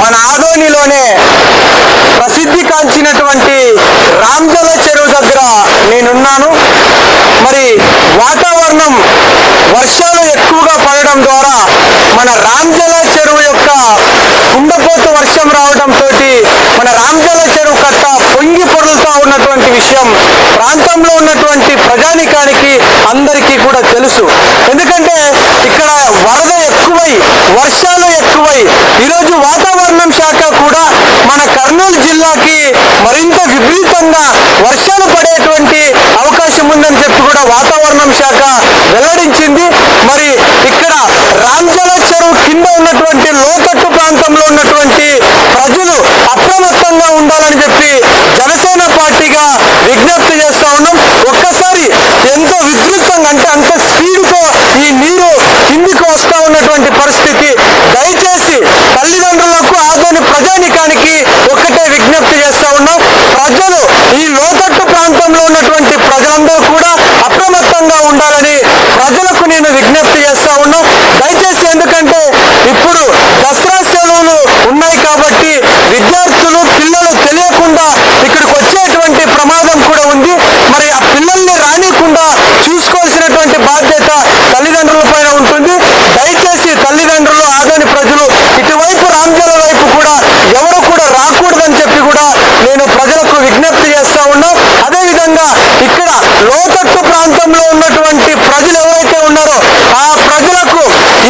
మన ఆదోనిలోనే ప్రసిద్ధి కాంచినటువంటి రామ్జల చెరువు దగ్గర నేనున్నాను. మరి వాతావరణం వర్షాలు ఎక్కువగా పడడం ద్వారా మన రామ్జల చెరువు యొక్క కుండపోత వర్షం రావడంతో మన రామ్జల చెరువు కట్ట పొంగి పొరులుతా ఉన్నటువంటి విషయం ప్రాంతంలో ఉన్నటువంటి ప్రజానికానికి అందరికీ కూడా తెలుసు. ఎందుకంటే ఇక్కడ వరద ఎక్కువై వర్షాలు ఎక్కువై ఈరోజు వాతావరణం కూడా మన కర్నూలు జిల్లాకి మరింత విపరీతంగా వర్షాలు పడేటువంటి అవకాశం ఉందని చెప్పి కూడా వాతావరణం శాఖ వెల్లడించింది. మరి ఇక్కడ రాంజల చెరువు కింద ఉన్నటువంటి లోతట్టు ప్రాంతంలో ఉన్నటువంటి ప్రజలు అప్రమత్తంగా ఉండాలని చెప్పి జనసేన పార్టీగా విజ్ఞప్తి చేస్తా ఉన్నాం. ఒక్కసారి ఎంతో విస్తృతంగా అంటే అంత స్పీడ్తో ఈ నీరు కిందికి వస్తా ఉన్నటువంటి పరిస్థితి దయచేసి తల్లిదండ్రులకు ఆదోని ప్రజానికానికి ఒకటే విజ్ఞప్తి చేస్తా ఉన్నాం ప్రజలు ఈ లోతట్టు ప్రాంతంలో ఉన్నటువంటి ప్రజలందరూ కూడా అప్రమత్తంగా ఉండాలని ప్రజలకు నేను విజ్ఞప్తి చేస్తా ఉన్నాం దయచేసి ఎందుకంటే ఇప్పుడు దసరా సెలవులు ఉన్నాయి కాబట్టి విద్యార్థులు పిల్లలు తెలియకుండా ఇక్కడికి వచ్చేటువంటి ప్రమాదం కూడా ఉంది మరి ఆ పిల్లల్ని రానికుండా చూసుకోవాల్సినటువంటి బాధ్యత తల్లిదండ్రుల పైన ఉంటుంది దయచేసి తల్లిదండ్రులు ఆదోని ప్రజలు ఇటువైపు రామ్జల వైపు కూడా ఎవరు కూడా రాకూడదని చెప్పి కూడా నేను ప్రజలకు విజ్ఞప్తి చేస్తా ఉన్నాం అదేవిధంగా ఇక్కడ లోతట్టు ప్రాంతంలో ఉన్నటువంటి ప్రజలు ఎవరైతే ఉన్నారో ఆ ప్రజలకు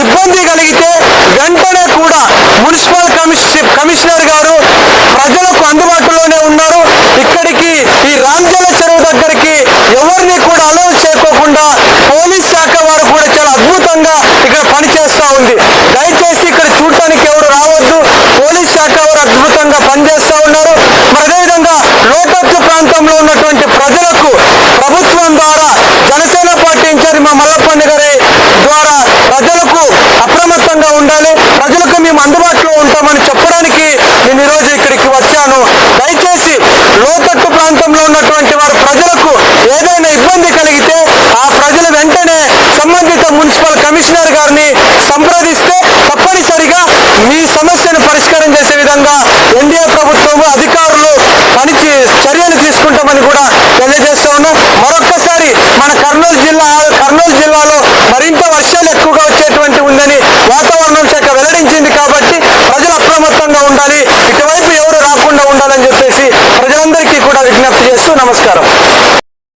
ఇబ్బంది కలిగితే వెంటనే కూడా మున్సిపల్ కమిషనర్ గారు ప్రజలకు అందుబాటులోనే ఉన్నారు. ఇక్కడికి ఈ రామ్జల చెరువు దగ్గరికి ఎవరిని కూడా అలౌ చేయకోకుండా పోలీస్ శాఖ వారు కూడా చాలా అద్భుతంగా ఇక్కడ పనిచేస్తూ ఉంది. దయచేసి ఇక్కడ చూడటానికి ఎవరు రావద్దు. పోలీస్ శాఖ వారు అద్భుతంగా పనిచేస్తూ ఉన్నారు మరి అదేవిధంగా లోతట్టు ప్రాంతంలో ఉన్నటువంటి ప్రజలకు ప్రభుత్వం ద్వారా జనసేన పార్టీ ఇన్ఛార్జ్ మా మల్లప్పని గారి ద్వారా ప్రజలకు అప్రమత్తంగా ఉండాలి. ప్రజలకు మేము అందుబాటులో ఉంటామని చెప్పడానికి నేను ఈరోజు ఇక్కడికి వచ్చాను. దయచేసి లోతట్టు ప్రాంతంలో ఉన్నటువంటి వారి ప్రజలకు ఏదైనా ఇబ్బంది కలిగితే ఆ ప్రజలు వెంటనే సంబంధిత మున్సిపల్ కమిషనర్ గారిని సంప్రదిస్తే తప్పనిసరిగా మీ సమస్యను పరిష్కారం చేసే విధంగా ఎన్డీఏ ప్రభుత్వము అధికారులు పనిచే చర్యలు తీసుకుంటామని కూడా తెలియజేస్తా ఉన్నాం. మరొక్కసారి మన కర్నూలు జిల్లా కర్నూలు జిల్లాలో మరింత వర్షాలు ఎక్కువగా వచ్చేటువంటి ఉందని వాతావరణం శాఖ వెల్లడించింది కాబట్టి ప్రజలు అప్రమత్తంగా ఉండాలి ఇటువైపు ఎవరు రాకుండా ఉండాలని చెప్పేసి ప్రజలందరికీ కూడా విజ్ఞప్తి చేస్తూ నమస్కారం.